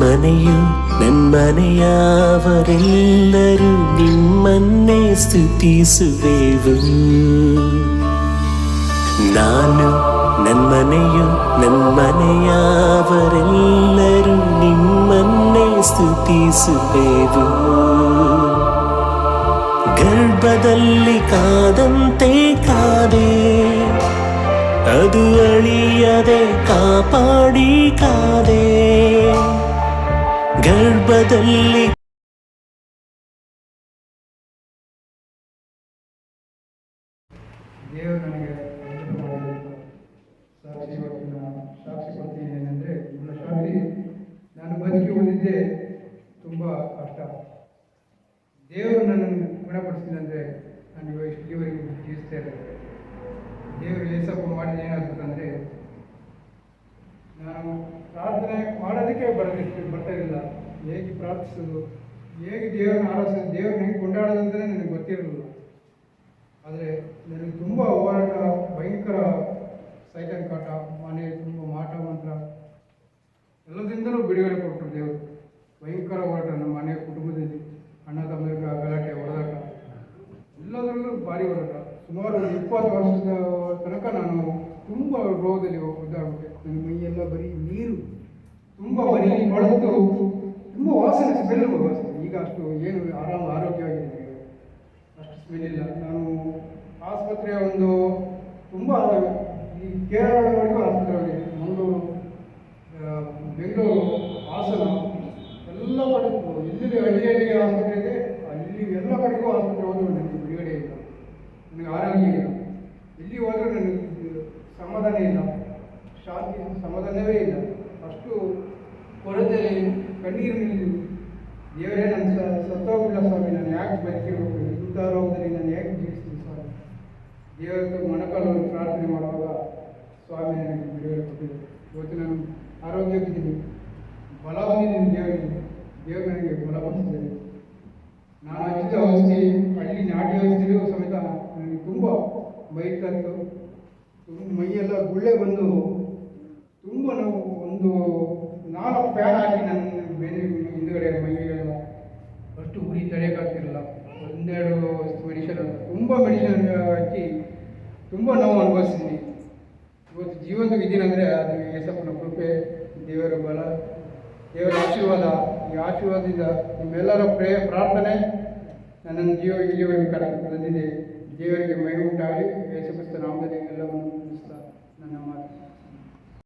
ಮನೆಯು ನನ್ಮನೆಯವರೆಲ್ಲರೂ ನಿಮ್ಮನ್ನೇ ಸ್ತುತಿಸುವೆವು ನಾನು ನನ್ಮನೆಯು ನನ್ಮನೆಯವರೆಲ್ಲರೂ ನಿಮ್ಮನ್ನೇ ಸ್ತುತಿಸುವೆವು ಗರ್ಭದಲ್ಲಿ ಕಾದಂತೆ ಅದು ಅಳಿಯದೆ ಕಾಪಾಡಿ ಕಾದೆ ಗರ್ಭದಲ್ಲಿ ದೇವರು ನನಗೆ ಸಾಕ್ಷಿ ಸಾಕ್ಷಿ ಕೊಡ್ತೀನಿ ಏನಂದರೆ ಶಾಂತಿ ನಾನು ಬದುಕಿ ಉಳಿದಿದ್ದೆ ತುಂಬ ಕಷ್ಟ. ದೇವರು ನನ್ನನ್ನು ಗುಣಪಡಿಸಿಲ್ಲ ಅಂದರೆ ನಾನು ಇಲ್ಲಿವರೆಗೂ ಜೀವಿಸ್ತಾ ಇದ್ದೆ ಏಸಪ್ಪ ಮಾಡಿದ ಏನಾಗ್ತದಂದರೆ ನಾನು ಪ್ರಾರ್ಥನೆ ಮಾಡೋದಕ್ಕೆ ಬರಲಿಕ್ಕೆ ಬರ್ತಾ ಇರಲಿಲ್ಲ. ಹೇಗೆ ಪ್ರಾರ್ಥಿಸೋದು? ಹೇಗೆ ದೇವರನ್ನ ಆರಾಧಿಸೋದು? ದೇವ್ರನ್ನ ಹೆಂಗೆ ಕೊಂಡಾಡೋದಂತಲೇ ನನಗೆ ಗೊತ್ತಿರಲಿಲ್ಲ. ಆದರೆ ನನಗೆ ತುಂಬ ಹೋರಾಟ ಭಯಂಕರ ಸೈತನ್ ಕಾಟ, ಮನೆ ತುಂಬ ಮಾಟ ಮಂತ್ರ, ಎಲ್ಲದಿಂದಲೂ ಬಿಡುಗಡೆ ಕೊಟ್ಟರು ದೇವರು. ಭಯಂಕರ ಹೋರಾಟ ನಮ್ಮ ಮನೆ ಸುಮಾರು ಇಪ್ಪತ್ತು ವರ್ಷದ ತನಕ ನಾನು ತುಂಬ ರೋಗದಲ್ಲಿ ಹೋಗುದಾಗುತ್ತೆ ನನ್ನ ಮೈಯೆಲ್ಲ ಬರೀ ನೀರು, ತುಂಬ ಬರೀ ಹೊಳೆದು ತುಂಬ ವಾಸನೆ ಸ್ಮೆಲ್ ವಾಸನೆ. ಈಗ ಅಷ್ಟು ಏನು ಆರಾಮ ಆರೋಗ್ಯವಾಗಿದೆ. ಅಷ್ಟು ಸ್ಮೆಲ್ ಇಲ್ಲ. ನಾನು ಆಸ್ಪತ್ರೆಯ ಒಂದು ತುಂಬ ಈ ಕೇರಳವರೆಗೂ ಆಸ್ಪತ್ರೆ ಮಂಗಳೂರು ಬೆಂಗಳೂರು, ಹಾಸನ, ಎಲ್ಲ ಕಡೆಗೂ ಎಲ್ಲಿ ಹಳ್ಳಿಯಲ್ಲಿ ಆಸ್ಪತ್ರೆ ಇದೆ. ಅಲ್ಲಿ ಎಲ್ಲ ಕಡೆಗೂ ಆಸ್ಪತ್ರೆ ಒಂದು ನನಗೆ ಬಿಡುಗಡೆ ಇಲ್ಲ. ನನಗೆ ಆರೋಗ್ಯ ಇಲ್ಲ. ಎಲ್ಲಿ ಹೋದರೂ ನನಗೆ ಸಮಾಧಾನ ಇಲ್ಲ. ಶಾಂತಿ ಸಮಾಧಾನವೇ ಇಲ್ಲ. ಅಷ್ಟು ಕೊರತೆಯಲ್ಲಿ ಕಣ್ಣೀರಿನಲ್ಲಿ ದೇವರೇ ನನ್ನ ಸತ್ತೋಗಿಲ್ಲ ಸ್ವಾಮಿ. ನಾನು ಯಾಕೆ ಬದುಕಿರಬೇಕು? ಇಂಥ ರೋಗದಲ್ಲಿ ನಾನು ಯಾಕೆ ಜೀವಿಸ್ತೀನಿ ಸ್ವಾಮಿ? ದೇವರ ಮೊಣಕಾಲನ್ನು ಮೊಣಕಾಲು ಪ್ರಾರ್ಥನೆ ಮಾಡುವಾಗ ಸ್ವಾಮಿ ನನಗೆ ಬಿಡುಗಡೆ ಕೊಟ್ಟಿದೆ ಇವತ್ತು ನಾನು ಆರೋಗ್ಯವಿದ್ದೀನಿ ಬಲ ಬಂದಿದ್ದೀನಿ ದೇವರಿಗೆ. ದೇವರು ನನಗೆ ಬಲ ಬಂದಿದ್ದೇನೆ ನಾನು ತುಂಬ ಮೈ ತಂದು ತುಂಬ ಮೈಯೆಲ್ಲ ಗುಳ್ಳೆ ಬಂದು ತುಂಬ ನಾವು ಒಂದು ನಾಲ್ಕು ಫ್ಯಾನ್ ಹಾಕಿ ನನ್ನ ಬೇರೆ ಹಿಂದುಗಡೆ ಮೈಯೆಲ್ಲ ಅಷ್ಟು ಉರಿ ತಡೆಯೋಕ್ಕಾಗ್ತಿರಲಿಲ್ಲ ಒಂದೆರಡು ಮೆಡಿಷನ್, ತುಂಬ ಮೆಡಿಷನ್ ಹಾಕಿ ತುಂಬ ನೋವು ಅನುಭವಿಸ್ತೀನಿ. ಇವತ್ತು ಜೀವಂತ ಇದ್ದೀನಂದರೆ ಅದು ಯೇಸಪ್ಪನ ಕೃಪೆ, ದೇವರ ಬಲ, ದೇವರ ಆಶೀರ್ವಾದ. ಈ ಆಶೀರ್ವಾದದಿಂದ ನಿಮ್ಮೆಲ್ಲರ ಪ್ರೇ ಪ್ರಾರ್ಥನೆ ನನ್ನ ಜೀವ ಇಲ್ಲಿವರೆಗೆ ಕಡೆ ಬಂದಿದೆ ದೇವರಿಗೆ ಮೈ ಉಂಟಾಗಲಿ ಯೇಸುಕ್ರಿಸ್ತ ನಾಮದಲ್ಲಿ ಎಲ್ಲವನ್ನು ತಿಳಿಸ್ತಾ ನನ್ನ ಮಾತು